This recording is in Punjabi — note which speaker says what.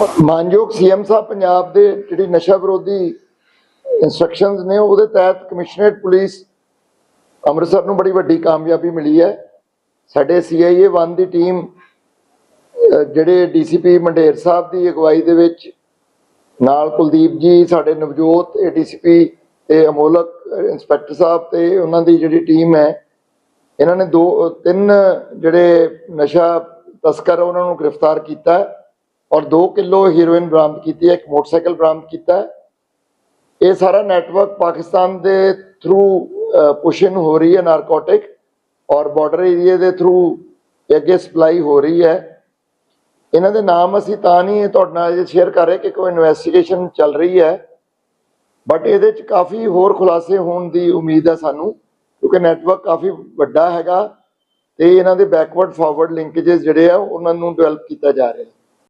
Speaker 1: ਮਾਨਯੋਗ ਸੀਐਮ ਸਾਹਿਬ ਪੰਜਾਬ ਦੇ ਜਿਹੜੀ ਨਸ਼ਾ ਵਿਰੋਧੀ ਇਨਸਟਰਕਸ਼ਨਸ ਨੇ ਉਹਦੇ ਤਹਿਤ ਕਮਿਸ਼ਨਰੇਟ ਪੁਲਿਸ ਅੰਮ੍ਰਿਤਸਰ ਨੂੰ ਬੜੀ ਵੱਡੀ ਕਾਮਯਾਬੀ ਮਿਲੀ ਹੈ। ਸਾਡੇ ਸੀਆਈਏ 1 ਦੀ ਟੀਮ ਅਹ, ਜਿਹੜੇ ਡੀਸੀਪੀ ਮੰਡੇਰ ਸਾਹਿਬ ਦੀ ਅਗਵਾਈ ਦੇ ਵਿੱਚ ਨਾਲ ਕੁਲਦੀਪ ਜੀ ਸਾਡੇ ਨਵਜੋਤ ਏਡੀਸੀਪੀ ਤੇ ਅਮੋਲਕ ਇੰਸਪੈਕਟਰ ਸਾਹਿਬ ਤੇ ਉਹਨਾਂ ਦੀ ਜਿਹੜੀ ਟੀਮ ਹੈ ਇਹਨਾਂ ਨੇ ਦੋ ਤਿੰਨ ਜਿਹੜੇ ਨਸ਼ਾ ਤਸਕਰ ਉਹਨਾਂ ਨੂੰ ਗ੍ਰਿਫਤਾਰ ਕੀਤਾ ਹੈ। ਔਰ 2 ਕਿਲੋ ਹੀਰੋਇਨ ਬਰਾਮਦ ਕੀਤੀ ਹੈ, ਇੱਕ ਮੋਟਰਸਾਈਕਲ ਬਰਾਮਦ ਕੀਤਾ ਹੈ। ਇਹ ਸਾਰਾ ਨੈਟਵਰਕ ਪਾਕਿਸਤਾਨ ਦੇ ਥਰੂ ਪੁਸ਼ਨ ਹੋ ਰਹੀ ਹੈ ਨਾਰਕੋਟਿਕ ਔਰ ਬਾਰਡਰ ਏਰੀਆ ਦੇ ਥਰੂ ਅੱਗੇ ਸਪਲਾਈ ਹੋ ਰਹੀ ਹੈ। ਇਹਨਾਂ ਦੇ ਨਾਮ ਅਸੀਂ ਤਾਂ ਨਹੀਂ ਤੁਹਾਡੇ ਨਾਲ ਸ਼ੇਅਰ ਕਰ ਰਹੇ ਕਿ ਕੋਈ ਇਨਵੈਸਟੀਗੇਸ਼ਨ ਚੱਲ ਰਹੀ ਹੈ। ਬਟ ਇਹਦੇ ਚ ਕਾਫੀ ਹੋਰ ਖੁਲਾਸੇ ਹੋਣ ਦੀ ਉਮੀਦ ਹੈ ਸਾਨੂੰ, ਕਿਉਂਕਿ ਨੈਟਵਰਕ ਕਾਫੀ ਵੱਡਾ ਹੈਗਾ ਤੇ ਇਹਨਾਂ ਦੇ ਬੈਕਵਰਡ ਫਾਰਵਰਡ ਲਿੰਕੇजेस ਜਿਹੜੇ ਆ, ਉਹਨਾਂ ਨੂੰ ਡਿਵੈਲਪ ਕੀਤਾ ਜਾ ਰਿਹਾ ਹੈ।